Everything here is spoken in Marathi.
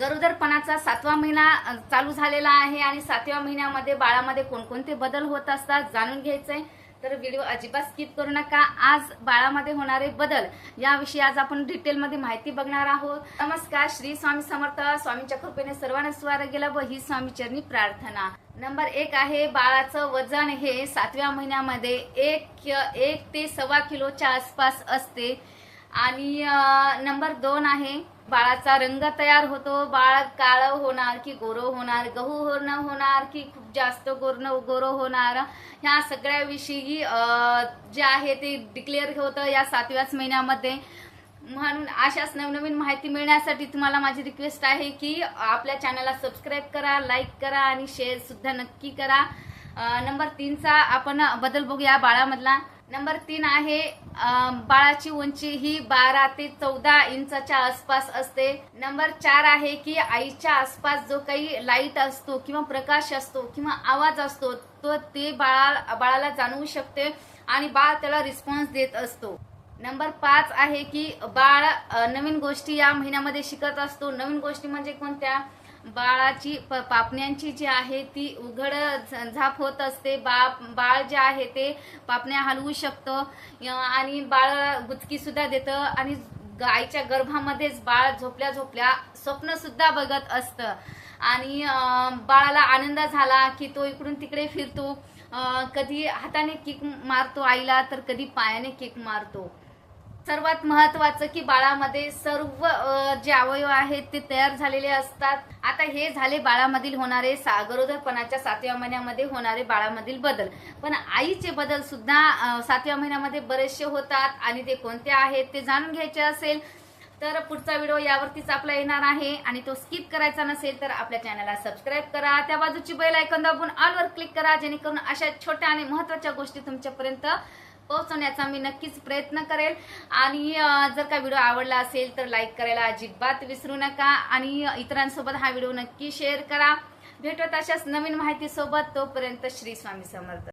गरोदरपणाचा सातवा महिना चालू झालेला आहे आणि सातव्या महिन्यामध्ये बाळामध्ये कोणकोणते बदल होत असतात जाणून घ्यायचंय. तर व्हिडिओ अजिबात स्किप करू नका. आज बाळामध्ये होणारे बदल याविषयी आज आपण डिटेलमध्ये माहिती बघणार आहोत. नमस्कार श्री स्वामी समर्थ स्वामींच्या कृपेने सर्वांना स्वार गेला व ही स्वामी चरणी प्रार्थना. नंबर एक आहे बाळाचं वजन हे सातव्या महिन्यामध्ये एक एक ते सव्वा किलोच्या आसपास असते. आणि नंबर दोन आहे बाळाचा रंग तयार होतो. बाळ काळ होणार की गोरो होणार गहू होणं होणार की खूप जास्त गोरण गोरो होणार. ह्या सगळ्याविषयी जे आहे ते डिक्लेअर होतं या सातव्याच महिन्यामध्ये. म्हणून अशाच नवनवीन माहिती मिळण्यासाठी तुम्हाला माझी रिक्वेस्ट आहे की आपल्या चॅनलला सबस्क्राईब करा लाईक करा आणि शेअर सुद्धा नक्की करा. नंबर तीनचा आपण बदल बघूया बाळामधला. नंबर तीन आहे बाळाची उंची ही बारा ते चौदा इंचच्या आसपास असते. नंबर चार आहे की आईच्या आसपास जो काही लाइट असतो किंवा प्रकाश असतो किंवा आवाज असतो तो ते बाळा बाळाला जाणवू शकते आणि बाळ त्याला रिस्पॉन्स देत असतो. नंबर पाच आहे की बाळ नवीन गोष्टी या महिन्यामध्ये शिकत असतो. नवीन गोष्टी म्हणजे कोणत्या? बाळाची प- पापण्यांची जी आहे ती उघड झ- झाप होत असते. बा बाळ जे आहे ते पापण्या हलवू शकतं. आणि बाळ गुचकी सुद्धा देतं. आणि गायच्या गर्भामध्येच बाळ झोपल्या झोपल्या स्वप्न सुद्धा बघत असतं. आणि बाळाला आनंद झाला की तो इकडून तिकडे फिरतो. कधी हाताने किक मारतो आईला तर कधी पायाने किक मारतो. सर्वात महत्वाचं की बाळामध्ये सर्व जे अवयव आहेत ते तयार झालेले असतात. आता हे झाले बाळामधील होणारे सा गरोदरपणाच्या सातव्या महिन्यामध्ये होणारे बाळामधील बदल. पण आईचे बदल सुद्धा सातव्या महिन्यामध्ये बरेचसे होतात आणि ते कोणते आहेत ते जाणून घ्यायचे असेल तर पुढचा व्हिडिओ यावरतीच आपला येणार आहे. आणि तो स्किप करायचा नसेल तर आपल्या चॅनलला सबस्क्राईब करा. त्या बाजूची बेल ऐकून दाबून ऑलवर क्लिक करा जेणेकरून अशा छोट्या आणि महत्त्वाच्या गोष्टी तुमच्यापर्यंत पोहोचवण्याचा मी नक्कीच प्रयत्न करेल. आणि जर का व्हिडिओ आवडला असेल तर लाईक करायला अजिबात विसरू नका. आणि इतरांसोबत हा व्हिडिओ नक्की शेअर करा. भेटत अशाच नवीन माहितीसोबत. तोपर्यंत श्री स्वामी समर्थ.